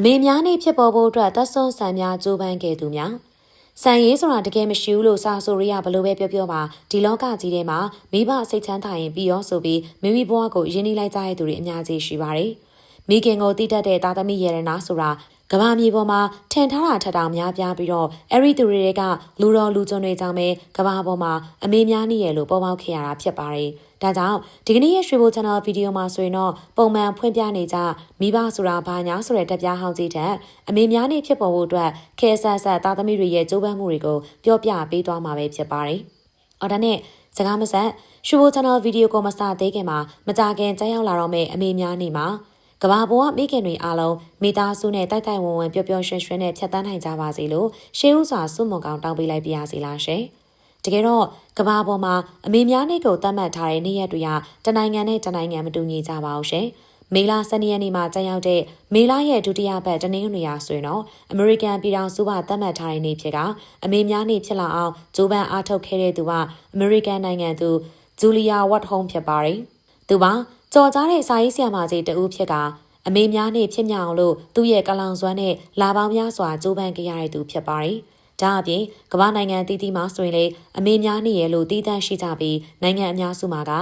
အမေများနေ့ဖြစ်ပေါ်ဖို့အတွက်သက်ဆွန်ဆန်များကြိုးပမ်းခဲ့သူများဆန်ရေးဆိုတာတကယ်မရှိဘူးလို့စာဆိုရရဘလို့ပဲပြောပြောပါဒီလောကကြီးထဲမှာမိဘစိတ်ချမ်းသာရင်ပြီးရောဆိုပြီးမိမိဘဝကိုရင်းနှီးလိုက်ကြတဲ့သူတွေအများကြီးရှိပါတယ်မိခင်ကိုတည်တတ်တဲ့သားသမီးယေရနာဆိုတာ ကဘာမြေပေါ်မှာထင်ထားတာထက်တောင်များပြားပြီးတော့အဲ့ဒီသူတွေကလူတော်လူကျွန်းတွေကြောင့်ပဲကဘာပေါ်မှာအမေများနေရလို့ပေါ်ပေါက်ခဲ့ရတာဖြစ်ပါတယ်။ဒါကြောင့်ဒီကနေ့ရဲ့ရွှေဘို channel ဗီဒီယိုမှာဆိုရင်တော့ပုံမှန်ဖွင့်ပြနေကြမိဘဆိုတာဘာညာဆိုတဲ့တက်ပြားဟောင်းကြီးတဲ့အမေများနေဖြစ်ပေါ်ဖို့အတွက်ခဲဆက်ဆက်သားသမီးတွေရဲ့ကြိုးပမ်းမှုတွေကိုပြောပြပေးသွားမှာပဲဖြစ်ပါတယ်။အော်ဒါနဲ့စကားမဆက်ရွှေဘို channel ဗီဒီယိုကိုမစသေးခင်မှာမကြခင်ကြောက်ရောက်လာတော့မယ့်အမေများနေမှာ ကဘာပေါ်ကမိခင်တွေအားလုံးမိသားစုနဲ့တိုက်တိုက်ဝန်းဝန်းပျော်ပျော်ရွှင်ရွှင်နဲ့ဖြတ်သန်းနိုင်ကြပါစေလို့ရှေးဥစွာစွန့်မွန်ကောင်းတောင်းပေးလိုက်ပါရစေလားရှင်။တကယ်တော့ကဘာပေါ်မှာအမေများနေ့ကိုသတ်မှတ်ထားတဲ့နေ့ရက်တွေကတနိုင်ငံနဲ့တနိုင်ငံမတူညီကြပါဘူးရှင်။မေလ12ရက်နေ့မှာကျရောက်တဲ့မေလရဲ့ဒုတိယပတ်တနင်္ဂနွေရာဆိုရင်တော့အမေရိကန်ပြည်ထောင်စုကသတ်မှတ်ထားတဲ့နေ့ဖြစ်ကအမေများနေ့ဖြစ်လာအောင်ဂျိုးပန်အားထုတ်ခဲ့တဲ့သူကအမေရိကန်နိုင်ငံသူဂျူလီယာဝတ်ဟုံးဖြစ်ပါတယ်။သူပါ ကြော်ကြားတဲ့စာရေးဆရာမကြီးတဦးဖြစ်ကအမေများနဲ့ဖြစ်မြောက်လို့သူ့ရဲ့ကလောင်စွမ်းနဲ့လာပေါင်းများစွာကြိုးပမ်းကြရတဲ့သူဖြစ်ပါတယ်။ဒါအပြင်ကမ္ဘာနိုင်ငံတည်တည်မှာဆိုရင်လေအမေများနေရဲ့လို့တည်တံ့ရှိကြပြီးနိုင်ငံအများစုမှာက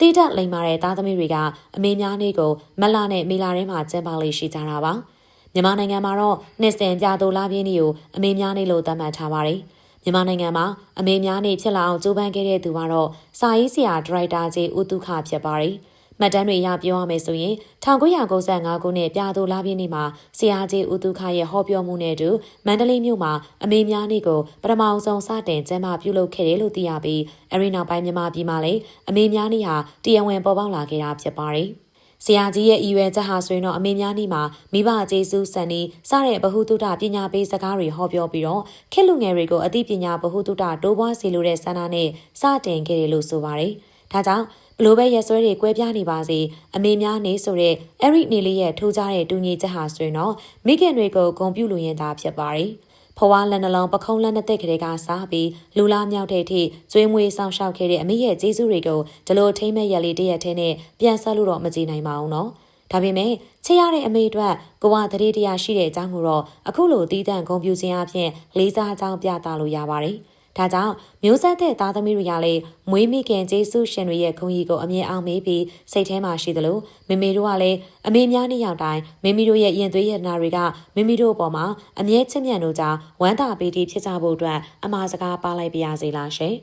တည်တတ်လိမ္မာတဲ့သားသမီးတွေကအမေများနေကိုမလနဲ့မေလာထဲမှာကျင်းပလေးရှိကြတာပါ။မြန်မာနိုင်ငံမှာတော့နှစ်စဉ်ပြတိုလာပြင်းနေကိုအမေများနေလို့သတ်မှတ်ထားပါတယ်။မြန်မာနိုင်ငံမှာအမေများနေဖြစ်လာအောင်ကြိုးပမ်းခဲ့တဲ့သူကတော့စာရေးဆရာဒရိုက်တာကြီးဦးတုခဖြစ်ပါတယ်။ မှတ်တမ်းတွေအရပြောရမယ်ဆိုရင်1995ခုနှစ်ပြာသူလာပြည့်နေ့မှာဆရာကြီးဦးသူခရဲ့ဟောပြောမှုနဲ့အတူမန္တလေးမြို့မှာအမေများနေ့ကိုပထမဆုံးစတင်ကျင်းပပြုလုပ်ခဲ့တယ်လို့သိရပြီးအဲဒီနောက်ပိုင်းမြန်မာပြည်မှာလည်းအမေများနေ့ဟာတရားဝင်ပေါ်ပေါက်လာခဲ့တာဖြစ်ပါတယ်။ဆရာကြီးရဲ့အီရွယ်ချက်ဟာဆိုရင်တော့အမေများနေ့မှာမိဘကျေးဇူးစံနေစတဲ့ဗဟုသုတပညာပေးစကားတွေဟောပြောပြီးတော့ခေတ်လူငယ်တွေကိုအသိပညာဗဟုသုတတိုးပွားစေလိုတဲ့ဆန္ဒနဲ့စတင်ခဲ့တယ်လို့ဆိုပါတယ်။ ဒါကြောင့်ဘလို့ပဲရက်စွဲတွေကွဲပြားနေပါစေအမေများနေဆိုတဲ့အဲ့ဒီနေလေးရဲ့ထိုးကြတဲ့တူညီချက်ဟာဆိုရင်တော့မိခင်တွေကိုဂုံပြုလို့ရင်သာဖြစ်ပါတယ်။ဖွားလက်နှလုံးပခုံးလက်နှစ်သက်ကလေးကစားပြီးလူလာမြောက်တဲ့အထိကျွေးမွေးဆောင်ရှောက်ခဲ့တဲ့အမေရဲ့ကျေးဇူးတွေကိုဒီလိုထိမ့်မဲ့ရက်လေးတရက်ထဲနဲ့ပြန်ဆက်လို့တော့မကြည့်နိုင်ပါဘူးနော်။ဒါပေမဲ့ချစ်ရတဲ့အမေအတွက်ကိုဝတရေတရားရှိတဲ့အကြောင်းကိုတော့အခုလိုတီးတန့်ဂုံပြူခြင်းအပြင်လေးစားကြောင်းပြသလို့ရပါတယ်။ ဒါကြောင့်မျိုးဆက်တဲ့သားသမီးတွေကလည်းမွေးမိခင်ကျေးဇူးရှင်တွေရဲ့ဂုဏ်ကြီးကိုအမြဲအောင်မေးပြီးစိတ်ထဲမှာရှိသလိုမိမိတို့ကလည်းအမေများနှစ်ယောက်တိုင်းမိမိတို့ရဲ့ရင်သွေးရတနာတွေကမိမိတို့အပေါ်မှာအမြဲချစ်မြတ်တို့ကြောင့်ဝမ်းသာပီတိဖြစ်ကြဖို့အတွက်အမှားစကားပါလိုက်ပါရစေလားရှင်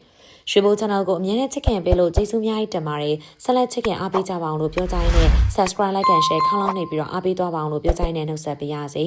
ရွှေဘို channel ကိုအမြဲတမ်းချစ်ခင်ပေးလို့ကျေးဇူးများကြီးတင်ပါတယ်ဆက်လက်ချစ်ခင်အားပေးကြပါအောင်လို့ပြောကြရင်းနဲ့ subscribe like and share ခေါင်းလောင်းနေပြီးတော့အားပေးသွားပါအောင်လို့ပြောကြရင်းနဲ့နှုတ်ဆက်ပေးရစေ